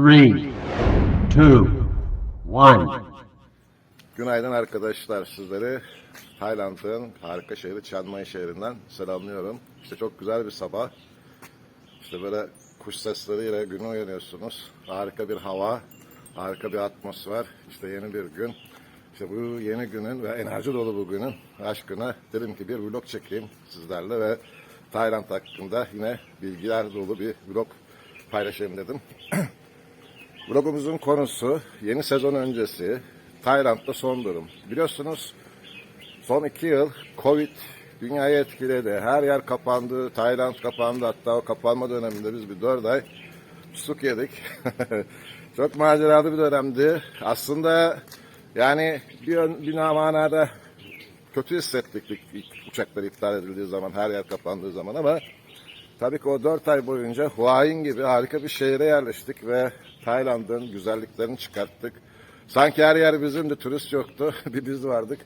three, two, one. Günaydın arkadaşlar sizleri Tayland'ın harika şehri Chiang Mai şehrinden selamlıyorum. İşte çok güzel bir sabah. İşte böyle kuş sesleriyle güne uyanıyorsunuz. Harika bir hava, harika bir atmosfer. İşte yeni bir gün. İşte bu yeni günün ve enerji dolu bu günün aşkına dedim ki bir vlog çekeyim sizlerle ve Tayland hakkında yine bilgiler dolu bir vlog paylaşayım dedim. Vlogumuzun konusu yeni sezon öncesi Tayland'da son durum. Biliyorsunuz son iki yıl Covid dünyayı etkiledi. Her yer kapandı. Tayland kapandı. Hatta o kapanma döneminde biz bir dört ay susuk yedik. Çok maceralı bir dönemdi. Aslında yani bir, ön- bir manada kötü hissettik ilk uçaklar iptal edildiği zaman, her yer kapandığı zaman ama Tabii ki o dört ay boyunca Hua gibi harika bir şehre yerleştik ve Tayland'ın güzelliklerini çıkarttık. Sanki her yer bizimdi, turist yoktu. bir biz vardık.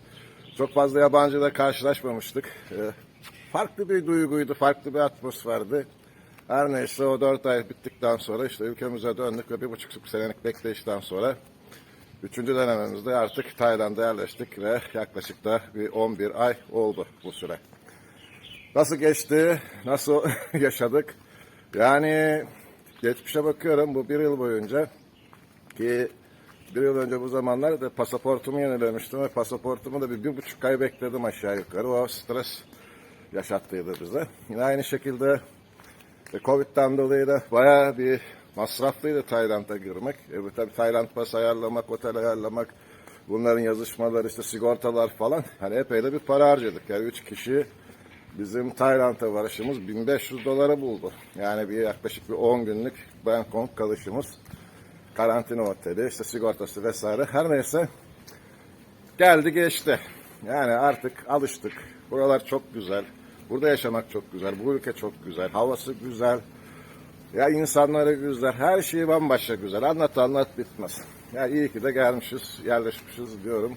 Çok fazla yabancıyla karşılaşmamıştık. Ee, farklı bir duyguydu, farklı bir atmosferdi. Her neyse o dört ay bittikten sonra işte ülkemize döndük ve bir buçuk senelik bekleyişten sonra Üçüncü dönemimizde artık Tayland'a yerleştik ve yaklaşık da bir 11 ay oldu bu süre. Nasıl geçti? Nasıl yaşadık? Yani geçmişe bakıyorum bu bir yıl boyunca ki bir yıl önce bu zamanlar da pasaportumu yenilemiştim ve pasaportumu da bir, bir buçuk ay bekledim aşağı yukarı. O stres yaşattıydı bize. Yine aynı şekilde e, Covid'den dolayı da bayağı bir masraflıydı Tayland'a girmek. E, tabii Tayland pas ayarlamak, otel ayarlamak, bunların yazışmaları, işte sigortalar falan. Hani epey de bir para harcadık. Yani üç kişi bizim Tayland'a varışımız 1500 dolara buldu. Yani bir yaklaşık bir 10 günlük Bangkok kalışımız. Karantina oteli, işte sigortası vesaire. Her neyse geldi geçti. Yani artık alıştık. Buralar çok güzel. Burada yaşamak çok güzel. Bu ülke çok güzel. Havası güzel. Ya insanları güzel. Her şeyi bambaşka güzel. Anlat anlat bitmez. Ya iyi ki de gelmişiz, yerleşmişiz diyorum.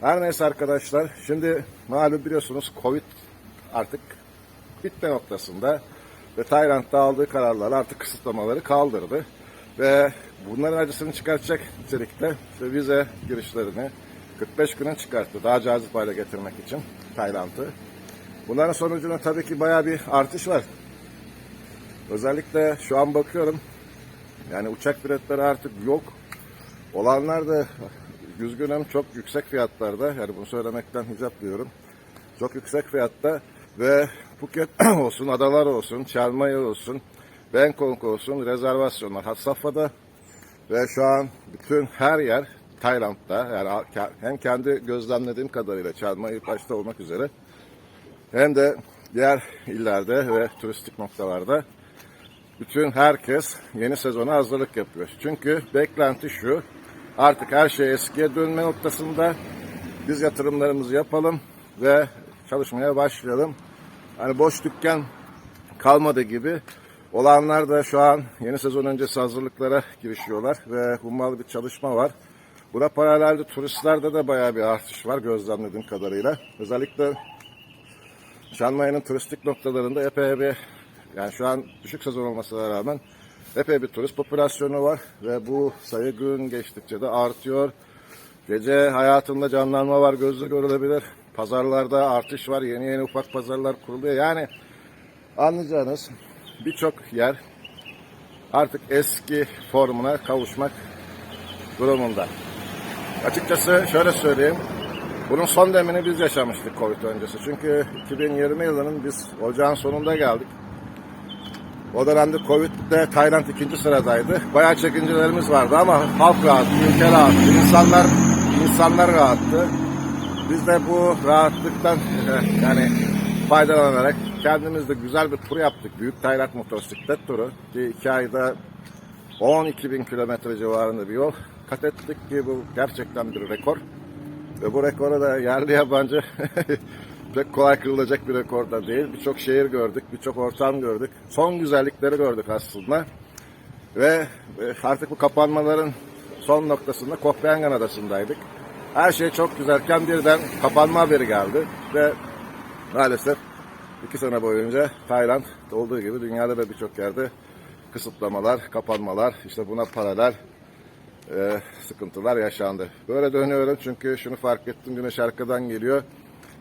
Her neyse arkadaşlar. Şimdi malum biliyorsunuz Covid artık bitme noktasında. Ve Tayland'da aldığı kararlar artık kısıtlamaları kaldırdı. Ve bunların acısını çıkartacak nitelikte işte vize girişlerini 45 güne çıkarttı. Daha cazip hale getirmek için Tayland'ı. Bunların sonucunda tabii ki bayağı bir artış var. Özellikle şu an bakıyorum yani uçak biletleri artık yok. Olanlar da üzgünüm çok yüksek fiyatlarda. Yani bunu söylemekten hicap diyorum. Çok yüksek fiyatta ve Phuket olsun, adalar olsun, Mai olsun, Bangkok olsun rezervasyonlar had safhada. Ve şu an bütün her yer Tayland'da yani hem kendi gözlemlediğim kadarıyla Mai başta olmak üzere hem de diğer illerde ve turistik noktalarda bütün herkes yeni sezona hazırlık yapıyor. Çünkü beklenti şu, artık her şey eskiye dönme noktasında biz yatırımlarımızı yapalım ve çalışmaya başlayalım. Hani boş dükkan kalmadı gibi olanlar da şu an yeni sezon öncesi hazırlıklara girişiyorlar ve hummalı bir çalışma var. Buna paralelde turistlerde de bayağı bir artış var gözlemlediğim kadarıyla. Özellikle Mai'nin turistik noktalarında epey bir yani şu an düşük sezon olmasına rağmen epey bir turist popülasyonu var ve bu sayı gün geçtikçe de artıyor. Gece hayatında canlanma var gözle görülebilir. Pazarlarda artış var. Yeni yeni ufak pazarlar kuruluyor. Yani anlayacağınız birçok yer artık eski formuna kavuşmak durumunda. Açıkçası şöyle söyleyeyim. Bunun son demini biz yaşamıştık Covid öncesi. Çünkü 2020 yılının biz ocağın sonunda geldik. O dönemde Covid'de Tayland ikinci sıradaydı. Bayağı çekincelerimiz vardı ama halk rahattı, ülke rahattı, insanlar insanlar rahattı. Biz de bu rahatlıktan yani faydalanarak kendimiz de güzel bir tur yaptık. Büyük Tayland motosiklet turu. Ki iki ayda 12 bin kilometre civarında bir yol kat ettik ki bu gerçekten bir rekor. Ve bu rekoru da yerli yabancı pek kolay kırılacak bir rekor da değil. Birçok şehir gördük, birçok ortam gördük. Son güzellikleri gördük aslında. Ve e, artık bu kapanmaların son noktasında Koh Phangan adasındaydık. Her şey çok güzelken birden kapanma haberi geldi. Ve maalesef iki sene boyunca Tayland olduğu gibi dünyada da birçok yerde kısıtlamalar, kapanmalar, işte buna paralel e, sıkıntılar yaşandı. Böyle dönüyorum çünkü şunu fark ettim güneş arkadan geliyor.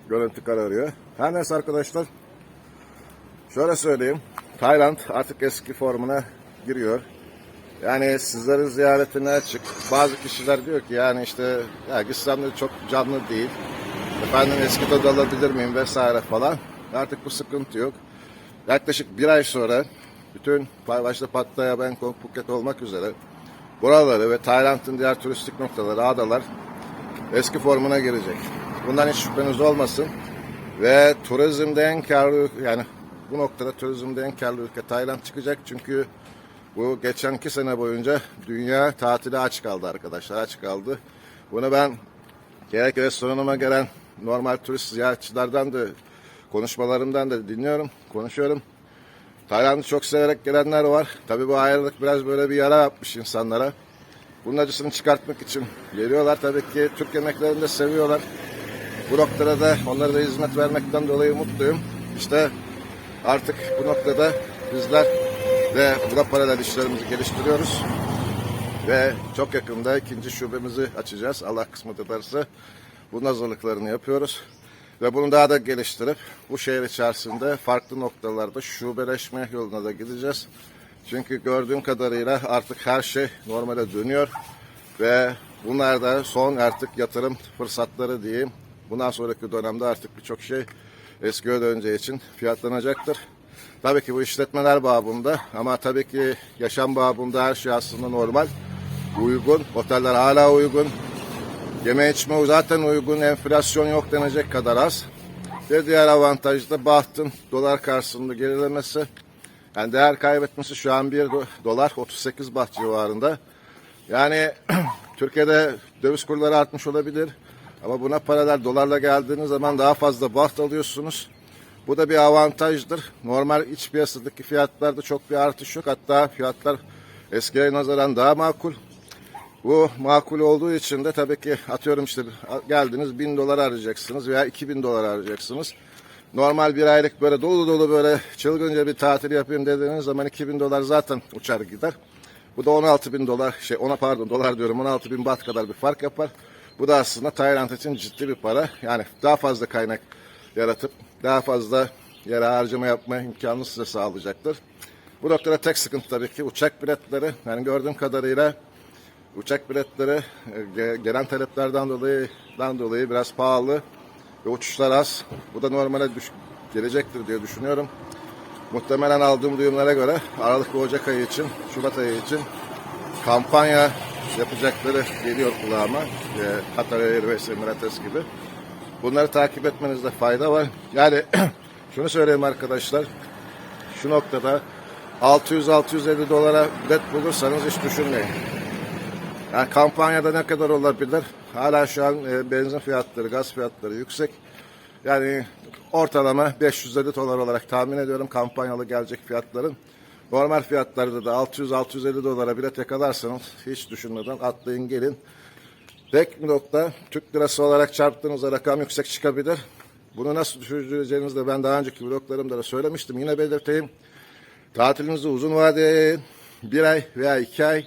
Görüntü kararıyor. Her neyse arkadaşlar şöyle söyleyeyim. Tayland artık eski formuna giriyor. Yani sizlerin ziyaretine açık. Bazı kişiler diyor ki yani işte ya de çok canlı değil. Efendim eski tadı alabilir miyim vesaire falan. Artık bu sıkıntı yok. Yaklaşık bir ay sonra bütün başta Pattaya, Bangkok, Phuket olmak üzere buraları ve Tayland'ın diğer turistik noktaları, adalar eski formuna girecek. Bundan hiç şüpheniz olmasın. Ve turizmde en karlı yani bu noktada turizmde en karlı ülke Tayland çıkacak. Çünkü bu geçen iki sene boyunca dünya tatile aç kaldı arkadaşlar. Aç kaldı. Bunu ben gerek restoranıma gelen normal turist ziyaretçilerden de konuşmalarımdan da dinliyorum, konuşuyorum. Tayland'ı çok severek gelenler var. Tabii bu ayrılık biraz böyle bir yara yapmış insanlara. Bunun acısını çıkartmak için geliyorlar. Tabii ki Türk yemeklerini de seviyorlar. Bu noktada da onlara da hizmet vermekten dolayı mutluyum. İşte artık bu noktada bizler de buna paralel işlerimizi geliştiriyoruz. Ve çok yakında ikinci şubemizi açacağız. Allah kısmet ederse bunun hazırlıklarını yapıyoruz. Ve bunu daha da geliştirip bu şehir içerisinde farklı noktalarda şubeleşme yoluna da gideceğiz. Çünkü gördüğüm kadarıyla artık her şey normale dönüyor. Ve bunlar da son artık yatırım fırsatları diyeyim. Bundan sonraki dönemde artık birçok şey eskiye döneceği için fiyatlanacaktır. Tabii ki bu işletmeler babında ama tabii ki yaşam babında her şey aslında normal. Uygun. Oteller hala uygun. Yeme içme zaten uygun. Enflasyon yok denecek kadar az. Bir diğer avantaj da bahtın dolar karşısında gerilemesi. Yani değer kaybetmesi şu an 1 do- dolar 38 baht civarında. Yani Türkiye'de döviz kurları artmış olabilir. Ama buna paralel dolarla geldiğiniz zaman daha fazla baht alıyorsunuz. Bu da bir avantajdır. Normal iç piyasadaki fiyatlarda çok bir artış yok. Hatta fiyatlar eskiye nazaran daha makul. Bu makul olduğu için de tabii ki atıyorum işte geldiniz 1000 dolar harcayacaksınız veya 2000 dolar harcayacaksınız. Normal bir aylık böyle dolu dolu böyle çılgınca bir tatil yapayım dediğiniz zaman 2000 dolar zaten uçar gider. Bu da 16 bin dolar şey ona pardon dolar diyorum 16 bin baht kadar bir fark yapar. Bu da aslında Tayland için ciddi bir para. Yani daha fazla kaynak yaratıp daha fazla yere harcama yapma imkanını size sağlayacaktır. Bu noktada tek sıkıntı tabii ki uçak biletleri. Yani gördüğüm kadarıyla uçak biletleri e, ge- gelen taleplerden dolayı dolayı biraz pahalı ve uçuşlar az. Bu da normale düş- gelecektir diye düşünüyorum. Muhtemelen aldığım duyumlara göre Aralık ve Ocak ayı için, Şubat ayı için kampanya yapacakları geliyor kulağıma. E, Qatar Airways, Emirates gibi. Bunları takip etmenizde fayda var. Yani şunu söyleyeyim arkadaşlar. Şu noktada 600-650 dolara bilet bulursanız hiç düşünmeyin. Yani kampanyada ne kadar olabilir? Hala şu an e, benzin fiyatları, gaz fiyatları yüksek. Yani ortalama 550 dolar olarak tahmin ediyorum kampanyalı gelecek fiyatların. Normal fiyatlarda da 600-650 dolara bilet yakalarsanız hiç düşünmeden atlayın gelin. Tek bir nokta Türk lirası olarak çarptığınızda rakam yüksek çıkabilir. Bunu nasıl düşüreceğinizi de ben daha önceki vloglarımda da söylemiştim. Yine belirteyim. Tatilinizi uzun vadeye. Bir ay veya iki ay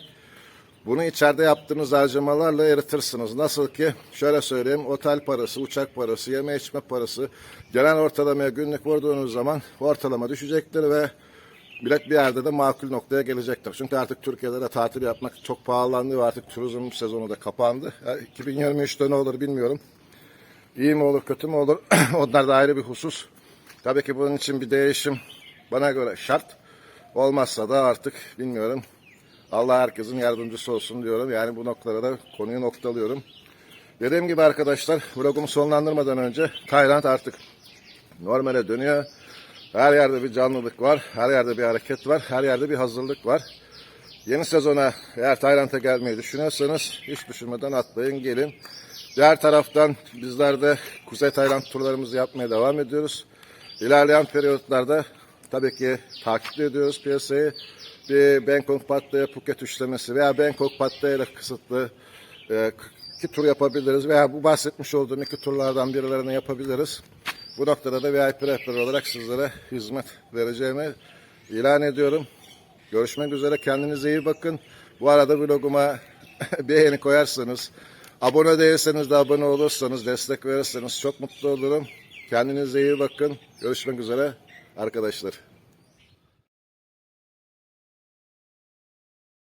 bunu içeride yaptığınız harcamalarla eritırsınız. Nasıl ki şöyle söyleyeyim otel parası, uçak parası, yeme içme parası gelen ortalamaya günlük vurduğunuz zaman ortalama düşecektir ve bilet bir yerde de makul noktaya gelecektir. Çünkü artık Türkiye'de de tatil yapmak çok pahalandı ve artık turizm sezonu da kapandı. Yani 2023'te ne olur bilmiyorum. İyi mi olur kötü mü olur onlar da ayrı bir husus. Tabii ki bunun için bir değişim bana göre şart. Olmazsa da artık bilmiyorum. Allah herkesin yardımcısı olsun diyorum. Yani bu noktada da konuyu noktalıyorum. Dediğim gibi arkadaşlar vlogumu sonlandırmadan önce Tayland artık normale dönüyor. Her yerde bir canlılık var. Her yerde bir hareket var. Her yerde bir hazırlık var. Yeni sezona eğer Tayland'a gelmeyi düşünüyorsanız hiç düşünmeden atlayın gelin. Diğer taraftan bizler de Kuzey Tayland turlarımızı yapmaya devam ediyoruz. İlerleyen periyotlarda tabii ki takip ediyoruz piyasayı. Bir Bangkok Pattaya Phuket üçlemesi veya Bangkok Pattaya ile kısıtlı e, iki tur yapabiliriz veya bu bahsetmiş olduğum iki turlardan birilerini yapabiliriz. Bu noktada da VIP rehber olarak sizlere hizmet vereceğimi ilan ediyorum. Görüşmek üzere. Kendinize iyi bakın. Bu arada vloguma beğeni koyarsanız, abone değilseniz de abone olursanız, destek verirseniz çok mutlu olurum. Kendinize iyi bakın. Görüşmek üzere arkadaşlar.